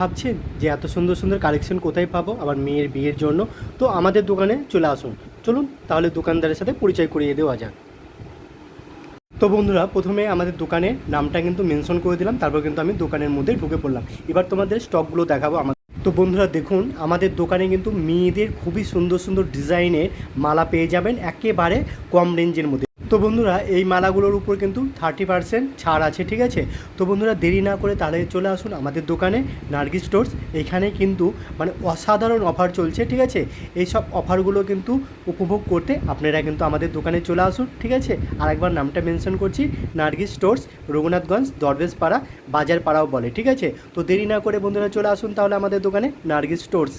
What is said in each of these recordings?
ভাবছেন যে এত সুন্দর সুন্দর কালেকশন কোথায় পাবো? আবার মেয়ের বিয়ের জন্য? তো আমাদের দোকানে চলে আসুন। চলুন, তাহলে দোকানদারের সাথে পরিচয় করিয়ে দেওয়া যাক। তো বন্ধুরা, প্রথমে আমাদের দোকানের নামটা কিন্তু মেনশন করে দিলাম, তারপর কিন্তু আমি দোকানের মধ্যে ঢুকে পড়লাম। এবার তোমাদের স্টকগুলো দেখাবো আমার তো বন্ধুরা, দেখুন, আমাদের দোকানে কিন্তু মেয়েদের খুবই সুন্দর সুন্দর ডিজাইনের মালা পেয়ে যাবেন, একেবারে কম রেঞ্জের মধ্যে। তো বন্ধুরা, এই মালাগুলোর উপর কিন্তু থার্টি পার্সেন্ট ছাড় আছে, ঠিক আছে? তো বন্ধুরা, দেরি না করে তাহলে চলে আসুন আমাদের দোকানে নার্গিস স্টোর্স এখানে কিন্তু মানে অসাধারণ অফার চলছে, ঠিক আছে? এই সব অফারগুলো কিন্তু উপভোগ করতে আপনারা কিন্তু আমাদের দোকানে চলে আসুন, ঠিক আছে? আরেকবার নামটা মেনশন করছি নার্গিস স্টোর্স রঘুনাথগঞ্জ দরবেশ পাড়া বাজার পাড়াও বলে, ঠিক আছে? তো দেরি না করে বন্ধুরা চলে আসুন তাহলে আমাদের দোকানে নার্গিস স্টোর্স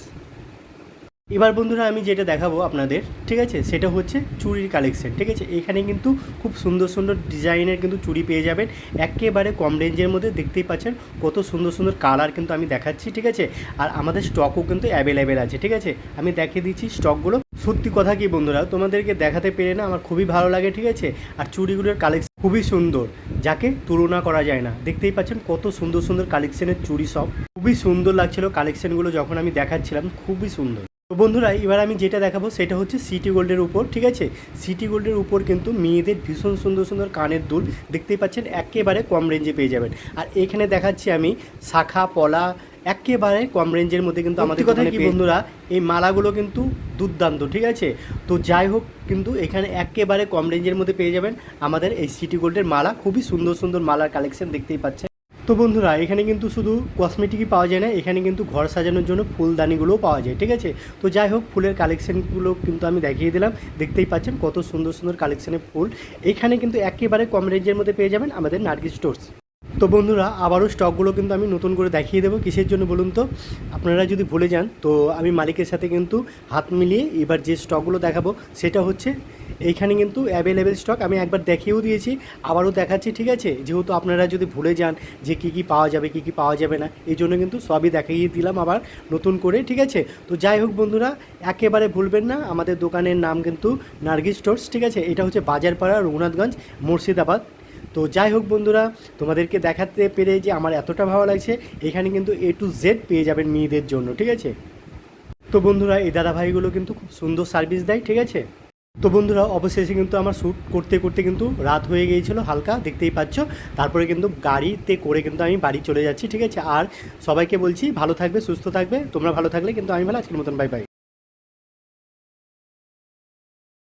এবার বন্ধুরা আমি যেটা দেখাবো আপনাদের, ঠিক আছে? সেটা হচ্ছে চুড়ির কালেকশন ঠিক আছে? এখানে কিন্তু খুব সুন্দর সুন্দর ডিজাইনের কিন্তু চুড়ি পেয়ে যাবেন। একেবারে কম রেঞ্জের মধ্যে দেখতেই পাচ্ছেন কত সুন্দর সুন্দর কালার কিন্তু আমি দেখাচ্ছি, ঠিক আছে? আর আমাদের স্টকও কিন্তু অ্যাভেলেবেল আছে, ঠিক আছে? আমি দেখিয়ে দিচ্ছি স্টকগুলো সত্যি কথা কি বন্ধুরা, তোমাদেরকে দেখাতে পেরে না আমার খুবই ভালো লাগে, ঠিক আছে? আর চুড়িগুলোর কালেকশন খুবই সুন্দর, যাকে তুলনা করা যায় না। দেখতেই পাচ্ছেন কত সুন্দর সুন্দর কালেকশনের চুড়ি সব। খুবই সুন্দর লাগছিল কালেকশনগুলো যখন আমি দেখাচ্ছিলাম, খুবই সুন্দর। তো বন্ধুরা এবার আমি যেটা দেখাবো সেটা হচ্ছে সিটি গোল্ডের উপর ঠিক আছে? সিটি গোল্ডের উপর কিন্তু মেয়েদের ভীষণ সুন্দর সুন্দর কানের দুল দেখতেই পাচ্ছেন একেবারে কম রেঞ্জে পেয়ে যাবেন। আর এখানে দেখাচ্ছি আমি শাখা পলা একেবারে কম রেঞ্জের মধ্যে কিন্তু আমাদের কথা কি বন্ধুরা? এই মালাগুলো কিন্তু দুর্দান্ত ঠিক আছে? তো যাই হোক কিন্তু এখানে একেবারে কম রেঞ্জের মধ্যে পেয়ে যাবেন আমাদের এই সিটি গোল্ডের মালা খুবই সুন্দর সুন্দর মালার কালেকশন দেখতেই পাচ্ছেন। তো বন্ধুরা, এখানে কিন্তু শুধু কসমেটিকই পাওয়া যায় না, এখানে কিন্তু ঘর সাজানোর জন্য ফুলদানিগুলোও পাওয়া যায়, ঠিক আছে? তো যাই হোক, ফুলের কালেকশানগুলো কিন্তু আমি দেখিয়ে দিলাম। দেখতেই পাচ্ছেন কত সুন্দর সুন্দর কালেকশানের ফুল। এখানে কিন্তু একেবারে কম রেঞ্জের মধ্যে পেয়ে যাবেন আমাদের নার্গিস স্টোর্স তো বন্ধুরা, আবারও স্টকগুলো কিন্তু আমি নতুন করে দেখিয়ে দেবো। কিসের জন্য বলুন তো? আপনারা যদি ভুলে যান, তো আমি মালিকের সাথে কিন্তু হাত মিলিয়ে এবার যে স্টকগুলো দেখাবো, সেটা হচ্ছে এইখানে কিন্তু অ্যাভেলেবেল স্টক আমি একবার দেখিয়েও দিয়েছি, আবারও দেখাচ্ছি, ঠিক আছে? যেহেতু আপনারা যদি ভুলে যান যে কী কী পাওয়া যাবে, কী কী পাওয়া যাবে না, এই জন্য কিন্তু সবই দেখিয়ে দিলাম আবার নতুন করে, ঠিক আছে? তো যাই হোক বন্ধুরা, একেবারে ভুলবেন না, আমাদের দোকানের নাম কিন্তু নার্গিস স্টোর্স, ঠিক আছে? এটা হচ্ছে বাজারপাড়া, রঘুনাথগঞ্জ, মুর্শিদাবাদ। তো যাই হোক বন্ধুরা, তোমাদেরকে দেখাতে পেরে যে আমার এতটা ভালো লাগছে, এখানে কিন্তু এ টু জেড পেয়ে যাবেন মেয়েদের জন্য, ঠিক আছে? তো বন্ধুরা, এই দাদাভাইগুলো কিন্তু খুব সুন্দর সার্ভিস দেয়, ঠিক আছে? তো বন্ধুরা, অবশেষে কিন্তু আমার শ্যুট করতে করতে কিন্তু রাত হয়ে গিয়েছিল হালকা, দেখতেই পাচ্ছ। তারপরে কিন্তু গাড়িতে করে কিন্তু আমি বাড়ি চলে যাচ্ছি, ঠিক আছে? আর সবাইকে বলছি, ভালো থাকবে, সুস্থ থাকবে, তোমরা ভালো থাকলে কিন্তু আমি ভালো, আজকের মতন বাই বাই